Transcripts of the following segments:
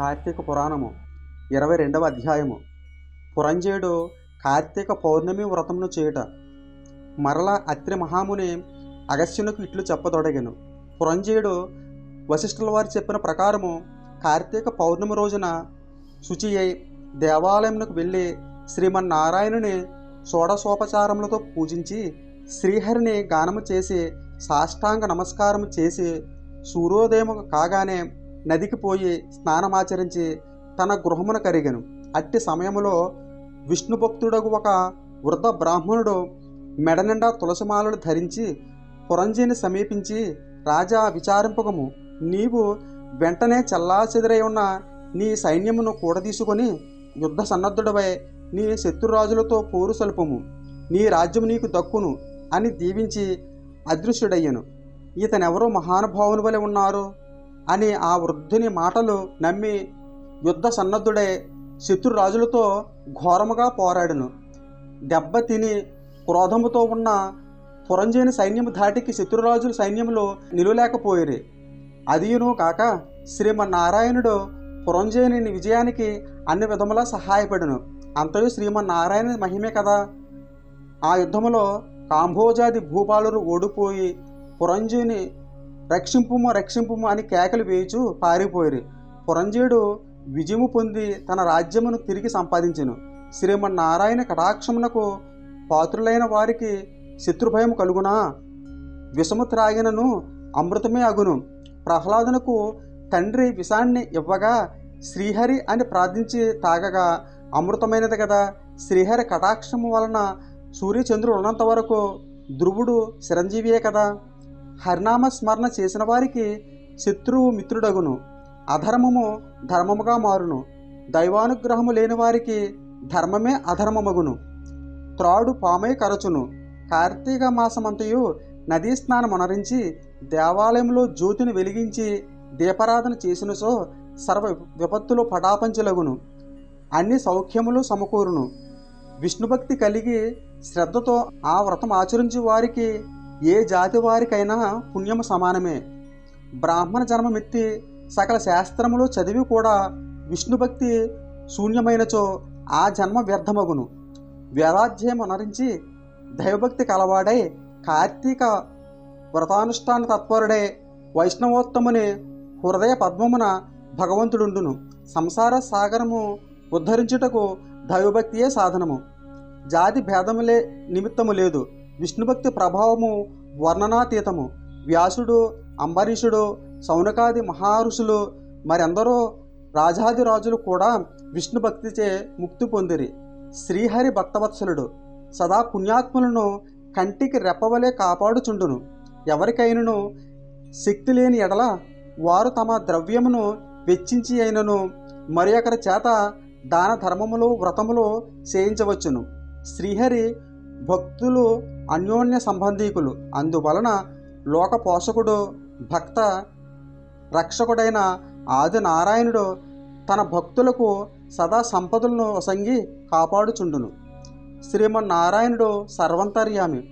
కార్తీక పురాణము ఇరవై రెండవ అధ్యాయము. పురంజేయుడు కార్తీక పౌర్ణమి వ్రతమును చేయుట. మరల అత్రి మహాముని అగస్త్యునకు ఇట్లు చెప్పదొడగను. పురంజేయుడు వశిష్ఠుల వారు చెప్పిన ప్రకారము కార్తీక పౌర్ణమి రోజున శుచి అయి దేవాలయమునకు వెళ్ళి శ్రీమన్నారాయణుని షోడశోపచారములతో పూజించి శ్రీహరిని గానము చేసి సాష్టాంగ నమస్కారం చేసి సూర్యోదయం కాగానే నదికి పోయి స్నానమాచరించి తన గృహమున కరిగను. అట్టి సమయంలో విష్ణు భక్తుడగు ఒక వృద్ధ బ్రాహ్మణుడు మెడనిండా తులసిమాలను ధరించి పురంజీని సమీపించి రాజా విచారింపకము నీవు వెంటనే చల్లాచెదిరై ఉన్న నీ సైన్యమును కూడదీసుకొని యుద్ధ సన్నద్ధుడవై నీ శత్రురాజులతో పోరు సలుపము. నీ రాజ్యము నీకు దక్కును అని దీవించి అదృశ్యుడయ్యను. ఇతనెవరో మహానుభావుని వలె ఉన్నారు. అని ఆ వృద్ధుని మాటలు నమ్మి యుద్ధ సన్నద్ధుడై శత్రురాజులతో ఘోరముగా పోరాడును. దెబ్బ తిని క్రోధముతో ఉన్న పురంజేని సైన్యము ధాటికి శత్రురాజుల సైన్యంలో నిలువలేకపోయిరి. అదియును కాక శ్రీమన్నారాయణుడు పురంజేని విజయానికి అన్ని విధములా సహాయపడును. అంతయు శ్రీమన్నారాయణ మహిమే కదా. ఆ యుద్ధములో కాంభోజాది భూపాలురు ఓడిపోయి పురంజీని రక్షింపుము రక్షింపుము అని కేకలు వేయుచు పారిపోయిరి. పురంజేయుడు విజయము పొంది తన రాజ్యమును తిరిగి సంపాదించెను. శ్రీమన్నారాయణ కటాక్షమునకు పాత్రులైన వారికి శత్రుభయం కలుగునా? విషము త్రాగినను అమృతమే అగును. ప్రహ్లాదునకు తండ్రి విషాన్ని ఇవ్వగా శ్రీహరి అని ప్రార్థించి తాగగా అమృతమైనది కదా శ్రీహరి కటాక్షము వలన సూర్యచంద్రుడు ఉన్నంత వరకు ధ్రువుడు చిరంజీవియే కదా. హరినామ స్మరణ చేసిన వారికి శత్రువు మిత్రుడగును అధర్మము ధర్మముగా మారును. దైవానుగ్రహము లేని వారికి ధర్మమే అధర్మమగును. త్రాడు పామై కరచును. కార్తీక మాసమంతయు నదీ స్నానమునరించి దేవాలయంలో జ్యోతిని వెలిగించి దీపారాధన చేసిన సో సర్వ విపత్తులు పటాపంచలగును. అన్ని సౌఖ్యములు సమకూరును. విష్ణుభక్తి కలిగి శ్రద్ధతో ఆ వ్రతం ఆచరించి వారికి ఏ జాతి వారికైనా పుణ్యము సమానమే. బ్రాహ్మణ జన్మమెత్తి సకల శాస్త్రములు చదివి కూడా విష్ణుభక్తి శూన్యమైనచో ఆ జన్మ వ్యర్థమగును. వేదాధ్యయం అనరించి దైవభక్తి కలవాడై కార్తీక వ్రతానుష్ఠాన తత్పరుడై వైష్ణవోత్తముని హృదయ పద్మమున భగవంతుడుండును. సంసార సాగరము ఉద్ధరించుటకు దైవభక్తియే సాధనము. జాతి భేదములే నిమిత్తము లేదు. విష్ణుభక్తి ప్రభావము వర్ణనాతీతము. వ్యాసుడు అంబరీషుడు సౌనకాది మహారుషులు మరెందరో రాజాది రాజులు కూడా విష్ణుభక్తిచే ముక్తి పొందిరి. శ్రీహరి భక్తవత్సలుడు సదా పుణ్యాత్ములను కంటికి రెప్పవలే కాపాడుచుండును. ఎవరికైనను శక్తి లేని ఎడల వారు తమ ద్రవ్యమును వెచ్చించి అయినను మరి ఒకరి చేత దాన ధర్మములు వ్రతములు చేయించవచ్చును. శ్రీహరి భక్తులు అన్యోన్య సంబంధీకులు. అందువలన లోక పోషకుడు భక్త రక్షకుడైన ఆది నారాయణుడు తన భక్తులకు సదా సంపదలను వసంగి కాపాడుచుండును. శ్రీమన్నారాయణుడు సర్వంతర్యామి.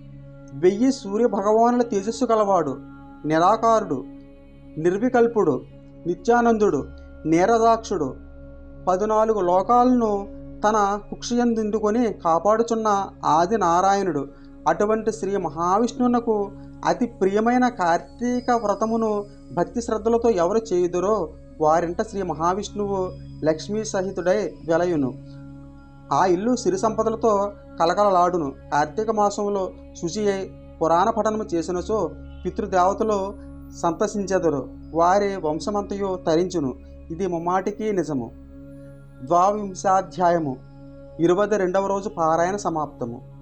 వెయ్యి సూర్య భగవానుల తేజస్సు గలవాడు నిరాకారుడు నిర్వికల్పుడు నిత్యానందుడు నీరదాక్షుడు. పద్నాలుగు లోకాలను తన కుక్షయందుకొని కాపాడుచున్న ఆది నారాయణుడు అటువంటి శ్రీ మహావిష్ణువునకు అతి ప్రియమైన కార్తీక వ్రతమును భక్తి శ్రద్ధలతో ఎవరు చేయుదురో వారింట శ్రీ మహావిష్ణువు లక్ష్మీ సహితుడై వెలయును. ఆ ఇల్లు సిరి సంపదలతో కలకలలాడును. కార్తీక మాసంలో శుచి అయి పురాణ పఠనము చేసినచో పితృదేవతలు సంతసించెదరు. వారి వంశమంతయు తరించును. ఇది ముమ్మాటికి నిజము. ద్వావింశాధ్యాయము. ఇరవై రెండవ రోజు పారాయణ సమాప్తము.